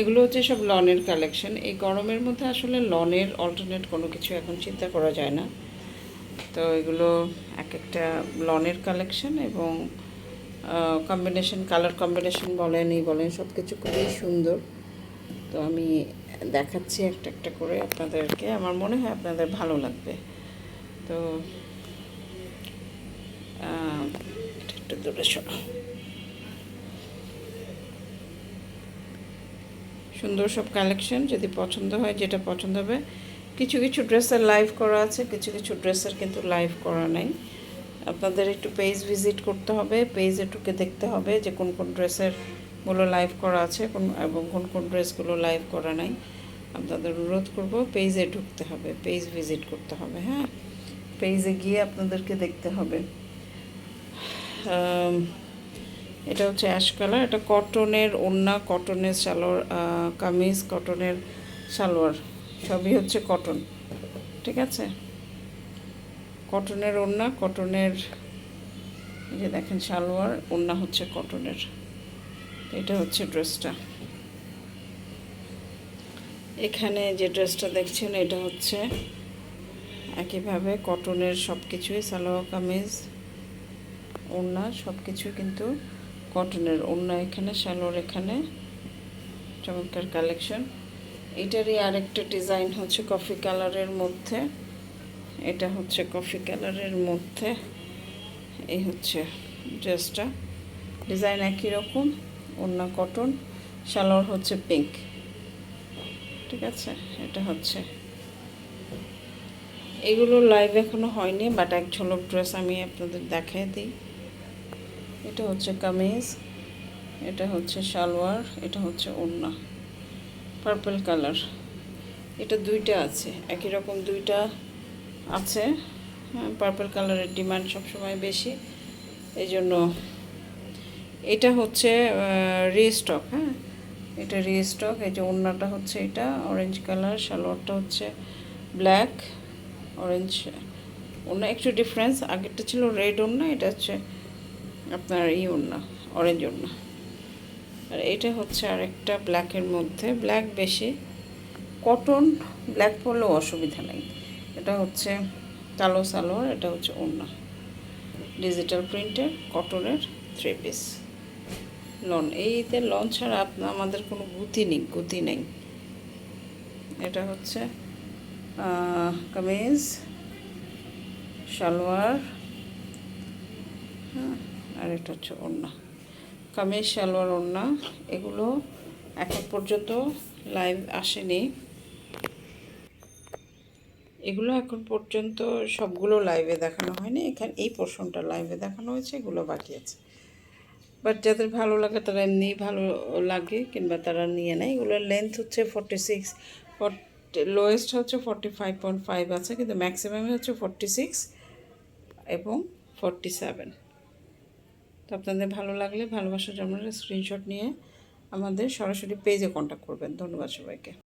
এগুলো হচ্ছে সব লনের কালেকশন এই গরমের মধ্যে আসলে লনের অল্টারনেট কোনো কিছু এখন চিন্তা করা যায় না। তো এগুলো এক একটা লনের কালেকশন এবং কম্বিনেশন কালার কম্বিনেশন বলেন, এই বলেন সব কিছু খুবই সুন্দর। তো আমি দেখাচ্ছি একটা একটা করে আপনাদেরকে। আমার মনে হয় আপনাদের ভালো লাগবে। তো একটু দূরে সরো। সুন্দর সব কালেকশন যদি পছন্দ হয়, যেটা পছন্দ হবে। কিছু কিছু ড্রেসের লাইভ করা আছে, কিছু কিছু ড্রেসের কিন্তু লাইভ করা নাই। আপনাদের একটু পেজ ভিজিট করতে হবে পেজে টুকে দেখতে হবে যে কোন কোন ড্রেসেরগুলো লাইভ করা আছে, কোন, এবং কোন কোন ড্রেসগুলো লাইভ করা নাই। আপনাদের অনুরোধ করব পেজে ঢুকতে হবে পেজ ভিজিট করতে হবে হ্যাঁ? পেজে গিয়ে আপনাদেরকে দেখতে হবে। এটা হচ্ছে অ্যাশ কালার, এটা কটনের ওড়না, কটনের সালোয়ার কামিজ, কটনের সালোয়ার, সবই হচ্ছে কটন, ঠিক আছে? কটনের ওড়না, কটনের, এই যে দেখেন সালোয়ার, ওড়না হচ্ছে কটনের, এটা হচ্ছে ড্রেসটা। এখানে যে ড্রেসটা দেখছেন, এটা হচ্ছে একইভাবে কটনের সব কিছুই সালোয়ার, কামিজ, ওড়না সব কিছুই কিন্তু কটনের ওড়না এখানে সালোয়ার এখানে, চমৎকার কালেকশন। এটারই আরেকটা ডিজাইন হচ্ছে কফি কালারের মধ্যে। এটা হচ্ছে কফি কালারের মধ্যে। এই হচ্ছে ড্রেসটা। ডিজাইন একই রকম ওড়না কটন সালোয়ার হচ্ছে পিঙ্ক। ঠিক আছে? এটা হচ্ছে। এগুলো লাইভ এখনও হয়নি, বাট এক ঝলক ড্রেস আমি আপনাদের দেখাই দিই। এটা হচ্ছে কামিজ, এটা হচ্ছে সালোয়ার, এটা হচ্ছে ওড়না পার্পল কালার এটা দুইটা আছে, একই রকম দুইটা আছে। হ্যাঁ পার্পল কালারের ডিমান্ড সবসময় বেশি। এই জন্য এটা হচ্ছে রিস্টক হ্যাঁ? এটা রিস্টক এই যে ওড়নাটা হচ্ছে এটা অরেঞ্জ কালার সালোয়ারটা হচ্ছে ব্ল্যাক অরেঞ্জ ওড়না একটু ডিফারেন্স আগেরটা ছিল রেড ওড়না, এটা হচ্ছে আপনার ই ওড়না অরেঞ্জ ওড়না আর এটা হচ্ছে আরেকটা ব্ল্যাকের মধ্যে। ব্ল্যাক বেশি কটন ব্ল্যাক পরলেও অসুবিধা নেই। এটা হচ্ছে কালো সালোয়ার, এটা হচ্ছে ওড়না ডিজিটাল প্রিন্টের কটনের থ্রি পিস লন এইতে লন ছাড়া আপনার আমাদের কোনো গুতি নেই গুতি নেই। এটা হচ্ছে কামিজ, সালোয়ার হ্যাঁ। আর এটা হচ্ছে ওড়না। কামিজ, সালোয়ার, ওড়না, এগুলো এখন পর্যন্ত লাইভ আসেনি। এগুলো এখন পর্যন্ত সবগুলো লাইভে দেখানো হয়নি। এখানে এই পোর্শনটা লাইভে দেখানো হয়েছে, এগুলো বাকি আছে। বাট যাদের ভালো লাগে তারা এমনি ভালো লাগে, কিংবা তারা নিয়ে নেয়। এগুলোর লেন্থ হচ্ছে ফর্টি সিক্স লোয়েস্ট হচ্ছে ফর্টি ফাইভ পয়েন্ট ফাইভ আছে, কিন্তু ম্যাক্সিমামই হচ্ছে ফর্টি সিক্স এবং ফর্টি সেভেন তো আপনাদের ভালো লাগলে ভালোবাসার জন্য স্ক্রিনশট নিয়ে আমাদের সরাসরি পেজে কন্ট্যাক্ট করবেন। ধন্যবাদ সবাইকে।